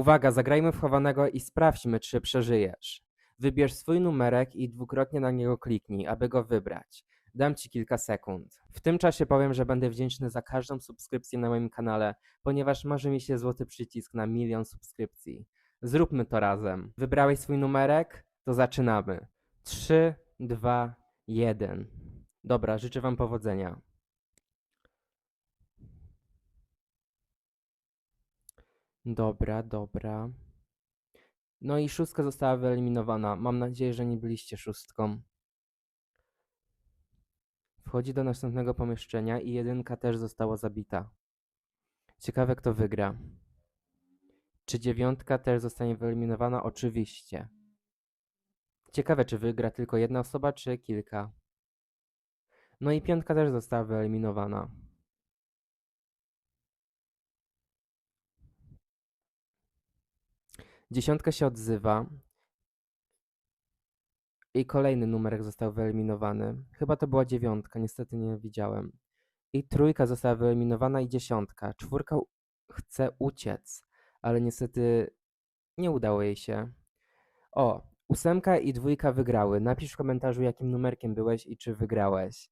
Uwaga, zagrajmy w chowanego i sprawdźmy, czy przeżyjesz. Wybierz swój numerek i dwukrotnie na niego kliknij, aby go wybrać. Dam ci kilka sekund. W tym czasie powiem, że będę wdzięczny za każdą subskrypcję na moim kanale, ponieważ marzy mi się złoty przycisk na milion subskrypcji. Zróbmy to razem. Wybrałeś swój numerek? To zaczynamy. 3, 2, 1. Dobra, życzę Wam powodzenia. Dobra, dobra. No i szóstka została wyeliminowana. Mam nadzieję, że nie byliście szóstką. Wchodzi do następnego pomieszczenia i jedynka też została zabita. Ciekawe, kto wygra. Czy dziewiątka też zostanie wyeliminowana? Oczywiście. Ciekawe, czy wygra tylko jedna osoba, czy kilka. No i piątka też została wyeliminowana. Dziesiątka się odzywa. I kolejny numerek został wyeliminowany. Chyba to była dziewiątka, niestety nie widziałem. I trójka została wyeliminowana i dziesiątka. Czwórka chce uciec, ale niestety nie udało jej się. O, ósemka i dwójka wygrały. Napisz w komentarzu, jakim numerkiem byłeś i czy wygrałeś.